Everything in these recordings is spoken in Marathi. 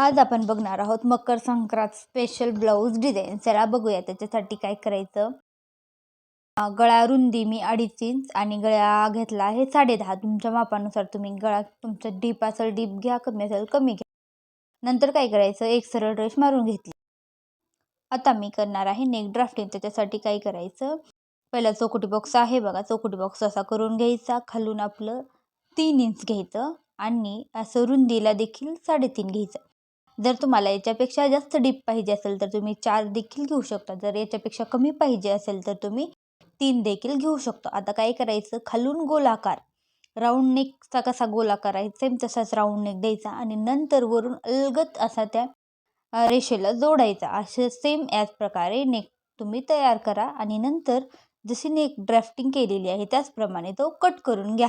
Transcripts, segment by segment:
आज आपण बघणार आहोत Makar Sankrant special blouse design चला बघूया त्याच्यासाठी काय करायचं. गळा रुंदी मी अडीच इंच आणि गळा घेतला आहे साडे दहा तुमच्या मापानुसार तुम्ही गळा तुमचं डीप असेल डीप घ्या कमी असेल कमी घ्या. नंतर काय करायचं? एक सरळ ड्रेस मारून घेतली. आता मी करणार आहे नेक ड्राफ्टिंग त्याच्यासाठी काय करायचं? पहिला चौकटी बॉक्स आहे बघा. चौकटी बॉक्स असा करून घ्यायचा. खालून आपलं तीन इंच घ्यायचं आणि असं रुंदीला देखील साडेतीन घ्यायचं. जर तुम्हाला याच्यापेक्षा जास्त डीप पाहिजे असेल तर तुम्ही चार देखील घेऊ शकता. जर याच्यापेक्षा कमी पाहिजे असेल तर तुम्ही तीन देखील घेऊ शकतो. आता काय करायचं? खालून गोलाकार. राऊंड नेकचा कसा गोलाकार आहे? सेम तसाच राऊंड नेक द्यायचा आणि नंतर वरून अलगत असा त्या रेषेला जोडायचा. असं सेम याच प्रकारे नेक तुम्ही तयार करा आणि नंतर जशी नेक ड्राफ्टिंग केलेली आहे त्याचप्रमाणे तो कट करून घ्या.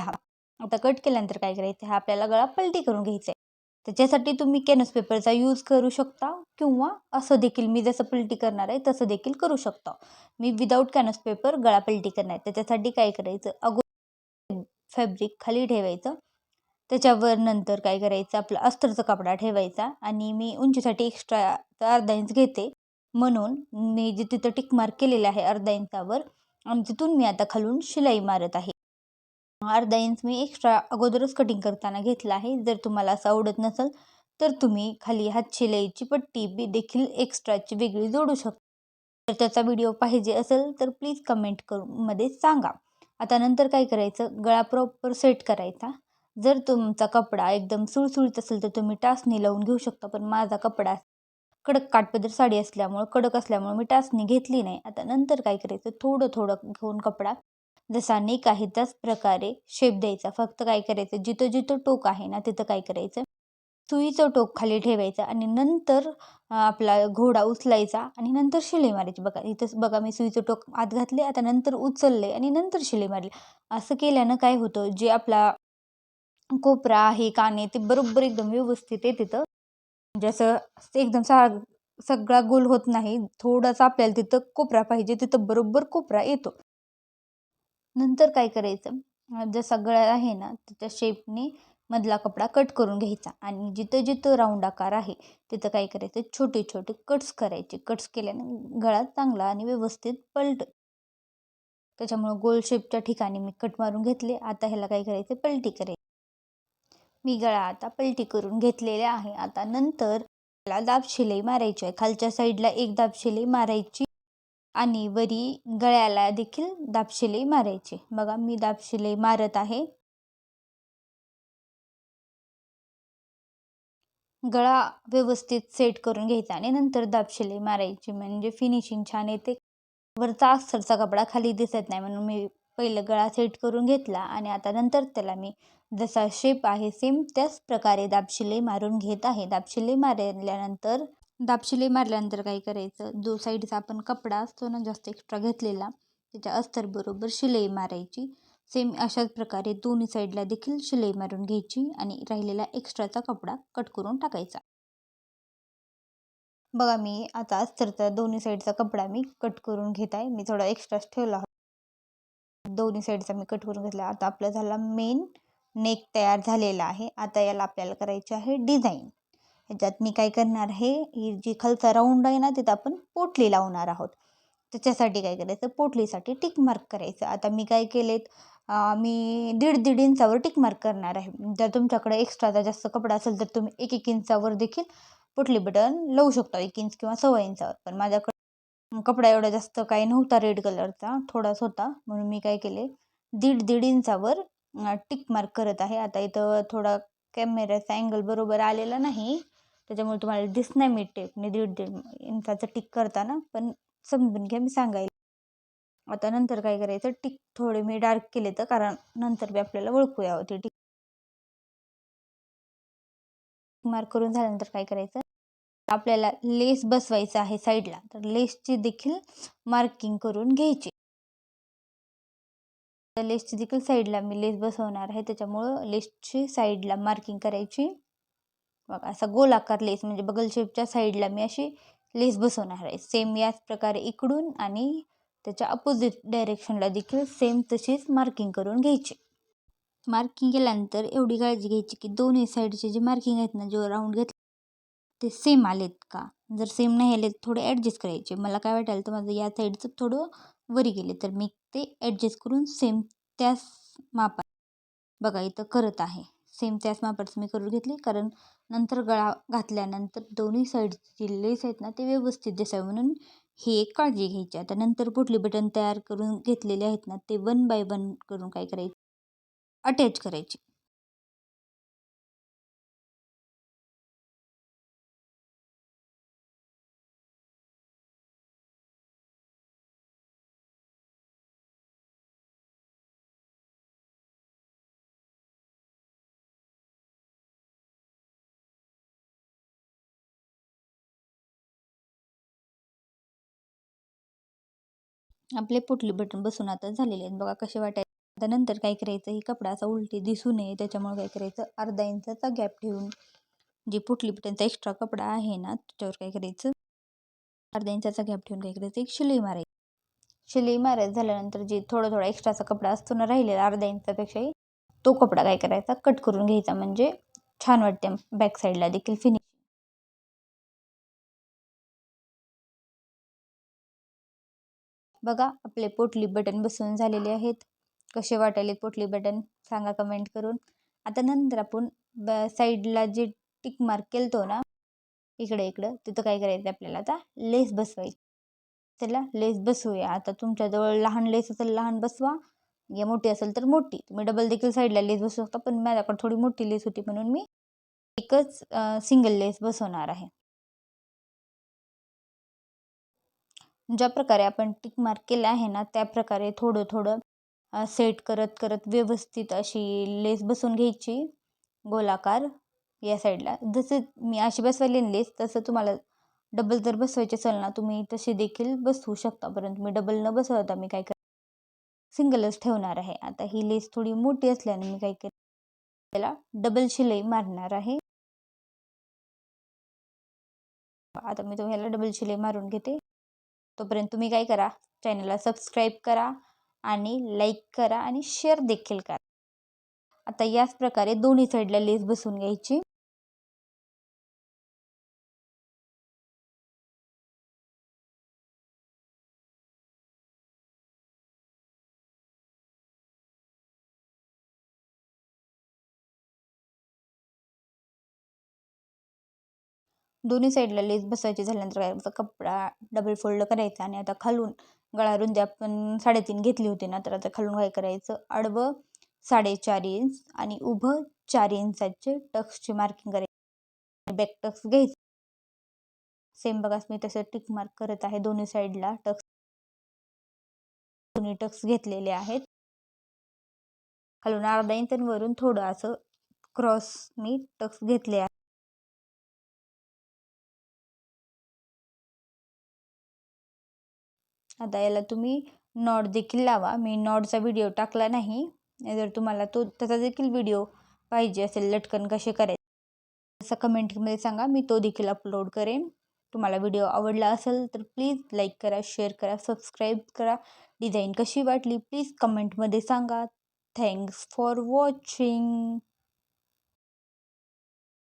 आता कट केल्यानंतर काय करायचं? हा आपल्याला गळा पलटी करून घ्यायचा आहे. त्याच्यासाठी तुम्ही कॅनस पेपरचा यूज करू शकता किंवा असं देखील मी जसं पलटी करणार आहे तसं देखील करू शकता. मी विदाऊट कॅनस पेपर गळा पलटी करणार आहे. त्याच्यासाठी काय करायचं? अगो फॅब्रिक खाली ठेवायचं. त्याच्यावर नंतर काय करायचं? आपलं अस्तरचा कपडा ठेवायचा आणि मी उंचीसाठी एक्स्ट्रा अर्धा इंच घेते. म्हणून मी जे तिथं टिक मार्क केलेलं आहे अर्धा इंचावर आणि तिथून मी आता खालून शिलाई मारत आहे. अर्धा इंच मी एक्स्ट्रा अगोदरच कटिंग करताना घेतला आहे. जर तुम्हाला असं आवडत नसेल तर तुम्ही खाली हात शिलाईची पट्टी बी देखील एक्स्ट्राची वेगळी जोडू शकता तर त्याचा व्हिडिओ पाहिजे असेल तर प्लीज कमेंट करून मध्ये सांगा. आता नंतर काय करायचं? गळा प्रॉपर सेट करायचा. जर तुमचा कपडा एकदम सुळसुळीत असेल तर तुम्ही टाचणी लावून घेऊ शकता पण माझा कपडा कडक काठपदर साडी असल्यामुळं कडक असल्यामुळं मी टाचणी घेतली नाही. आता नंतर काय करायचं? थोडं थोडं घेऊन कपडा जसा नेक आहे त्याच प्रकारे शेप द्यायचा. फक्त काय करायचं? जिथं जिथं टोक आहे ना तिथं काय करायचं? सुईचं टोक खाली ठेवायचं आणि नंतर आपला घोडा उचलायचा आणि नंतर शिलाई मारायची. बघा इथंच बघा मी सुईचं टोक आत घातले आता नंतर उचलले आणि नंतर शिलाई मारली. असं केल्यानं काय होतं? जे आपला कोपरा आहे काने ते बरोबर एकदम व्यवस्थित आहे तिथं. म्हणजे जसं एकदम सा सगळा गोल होत नाही. थोडासा आपल्याला तिथं कोपरा पाहिजे तिथं बरोबर कोपरा येतो. नंतर काय करायचं? अं, जसा गळा आहे ना त्याच्या शेपने मधला कपडा कट करून घ्यायचा. आणि जिथं जिथं राऊंड आकार आहे तिथं काय करायचं? छोटे छोटे कट्स करायचे. कट्स केल्याने गळा चांगला आणि व्यवस्थित पलट त्याच्यामुळं गोल शेपच्या ठिकाणी मी कट मारून घेतले. आता ह्याला काय करायचं? पलटी करायची. मी गळा आता पलटी करून घेतलेले आहे. आता नंतर त्याला दाब शिलाई मारायची आहे. खालच्या साईडला एक दाब शिलाई मारायची. आणि वरी गळ्याला देखील दाब मारायचे. मारायची बघा मी दाब मारत आहे. गळा व्यवस्थित सेट करून घ्यायचा आणि नंतर दाब मारायची. म्हणजे फिनिशिंग छान येते. वरचा अस्तरचा कपडा खाली दिसत नाही म्हणून मी पहिलं गळा सेट करून घेतला आणि आता नंतर त्याला मी जसा शेप आहे सेम त्याच प्रकारे दाबशिले मारून घेत आहे. दाब मारल्यानंतर दाब शिलाई मारल्यानंतर काय करायचं? जो साईडचा आपण कपडा असतो ना जास्त एक्स्ट्रा घेतलेला त्याच्या अस्तरबरोबर शिलाई मारायची. सेम अशाच प्रकारे दोन्ही साईडला देखील शिलाई मारून घ्यायची आणि राहिलेला एक्स्ट्राचा कपडा कट करून टाकायचा. बघा मी आता अस्तरचा दोन्ही साईडचा कपडा मी कट करून घेत आहे. मी थोडा एक्स्ट्राच ठेवला होता. दोन्ही साईडचा मी कट करून घेतला. आता आपला झाला मेन नेक तयार झालेला आहे. आता याला आपल्याला करायची आहे डिझाईन ह्याच्यात मी काय करणार आहे ही जी खालचा राऊंड आहे ना तिथं आपण पोटली लावणार आहोत. त्याच्यासाठी काय करायचं? पोटलीसाठी टिक मार्क करायचं. आता मी काय केलेत? मी दीड दीड इंचावर टिक मार्क करणार आहे. जर तुमच्याकडे एक्स्ट्राचा जास्त कपडा असेल तर तुम्ही एक एक इंचावर देखील पोटली बटन लावू शकता. एक इंच किंवा सव्वा इंचावर. पण माझ्याकडे कपडा एवढा जास्त काही नव्हता रेड कलरचा थोडाच होता. म्हणून मी काय केले? दीड दीड इंचावर टिक मार्क करत आहे. आता इथं थोडा कॅमेऱ्याचा अँगल बरोबर आलेला नाही. त्याच्यामुळे तुम्हाला दिस नाही मी टेप. दीड दीड इंचाचं टिक करताना पण समजून घ्या मी सांगायला. आता नंतर काय करायचं टिक थोडे मी डार्क केले तर कारण नंतर बी आपल्याला ओळखू यावं ते टिक. मार्क करून झाल्यानंतर काय करायचं आपल्याला लेस बसवायचं आहे साईडला तर लेसची देखील मार्किंग करून घ्यायची. तर लेसची देखील साईडला मी लेस बसवणार आहे त्याच्यामुळं लेसची साईडला मार्किंग करायची. बघा असा गोलाकार लेस म्हणजे बगल शेपच्या साईडला मी अशी लेस बसवणार आहे. सेम याच प्रकारे इकडून आणि त्याच्या अपोजिट डायरेक्शनला देखील सेम तशीच मार्किंग करून घ्यायची. मार्किंग केल्यानंतर एवढी काळजी घ्यायची की दोन्ही साईडचे जे मार्किंग आहेत ना जो राऊंड घेतला ते सेम आलेत का? जर सेम नाही आले थोडे ॲडजस्ट करायचे. मला काय वाटायला तर माझं या साईडचं थोडं वरी गेले तर मी ते ॲडजस्ट करून सेम त्याच मापा बघा इथं करत आहे. सेम त्याच मापाचं मी करून घेतली. कारण नंतर गळा घातल्यानंतर दोन्ही साईडचे लेस आहेत ना ते व्यवस्थित दिसावे. म्हणून ही एक काळजी घ्यायची. आता नंतर पुटली बटन तयार करून घेतलेले आहेत ना ते वन बाय वन करून काय करायचे? अटॅच करायचे. आपले पुटली बटन बसून आता झालेले आहेत. बघा कसे वाटायचे. आता नंतर काय करायचं? ही कपडा असा उलटी दिसू नये. त्याच्यामुळे काय करायचं? अर्धा इंचाचा गॅप ठेवून जे पुटली बटनचा एक्स्ट्रा कपडा आहे ना त्याच्यावर काय करायचं? अर्धा इंचाचा गॅप ठेवून काय करायचं? एक शिलाई मारायची. शिलाई मारायचं झाल्यानंतर जे थोडा थोडा एक्स्ट्राचा कपडा असतो ना राहिलेला अर्धा इंचापेक्षाही तो कपडा काय करायचा? कट करून घ्यायचा. म्हणजे छान वाटते. बॅक साईडला देखील फिनिश बघा आपले पोटली बटन बसवून झालेले आहेत. कसे वाटायले पोटली बटन? सांगा कमेंट करून. आता नंतर आपण ब साईडला जे टिक मार्क केलतो ना इकडे इकडं तिथं काय करायचं आपल्याला आता? लेस बसवायची. त्याला लेस बसवूया. आता तुमच्याजवळ लहान लेस असेल लहान बसवा. या मोठी असेल तर मोठी. तुम्ही डबल देखील साईडला लेस बसवू शकता पण माझ्याकडे थोडी मोठी लेस होती म्हणून मी एकच सिंगल लेस बसवणार आहे. ज्या प्रकारे आपण टिक मार्क केलं आहे ना त्या प्रकारे थोडं थोडं सेट करत करत व्यवस्थित अशी लेस बसवून घ्यायची. गोलाकार या साईडला. जसं मी अशी बसवायली लेस तसं तुम्हाला डबल जर बसवायचे असेल ना तुम्ही तसे देखील बसवू शकता. परंतु मी डबल न बसवता मी काय कर सिंगलच ठेवणार आहे. आता ही लेस थोडी मोठी असल्याने मी काय केलं त्याला डबल शिलाई मारणार आहे. आता मी तुम्हाला डबल शिलाई मारून घेते. तोपर्यंत तुम्ही काय करा चॅनलला सबस्क्राईब करा आणि लाईक करा आणि शेअर देखील करा. आता याच प्रकारे दोन्ही साईडला लेस बसून घ्यायची. दोन्ही साईडला लेस बसायची झाल्यानंतर काय कपडा डबल फोल्ड करायचा आणि आता खालून गळा रुंदी आपण साडेतीन घेतली होती ना तर आता खालून काय करायचं? आडवं साडेचार इंच आणि उभं चार इंचाचे टक्सची मार्किंग करायची. बॅक टक्स घ्यायचं. सेम बघाच मी तसं टिक मार्क करत आहे दोन्ही साईडला टक्स दोन्ही टक्स घेतलेले आहेत. खालून अर्धा इंच वरून थोडं असं क्रॉस मी टक्स घेतले आहे. आता याला तुम्ही नॉट देखील लावा. मी नॉटचा व्हिडिओ टाकला नाही. जर तुम्हाला तो त्याचा देखील व्हिडिओ पाहिजे असेल लटकन कसे करायचे असं कमेंटमध्ये सांगा. मी तो देखील अपलोड करेन. तुम्हाला व्हिडिओ आवडला असेल तर प्लीज लाईक करा शेअर करा सबस्क्राईब करा. डिझाईन कशी वाटली प्लीज कमेंटमध्ये सांगा. Thanks for watching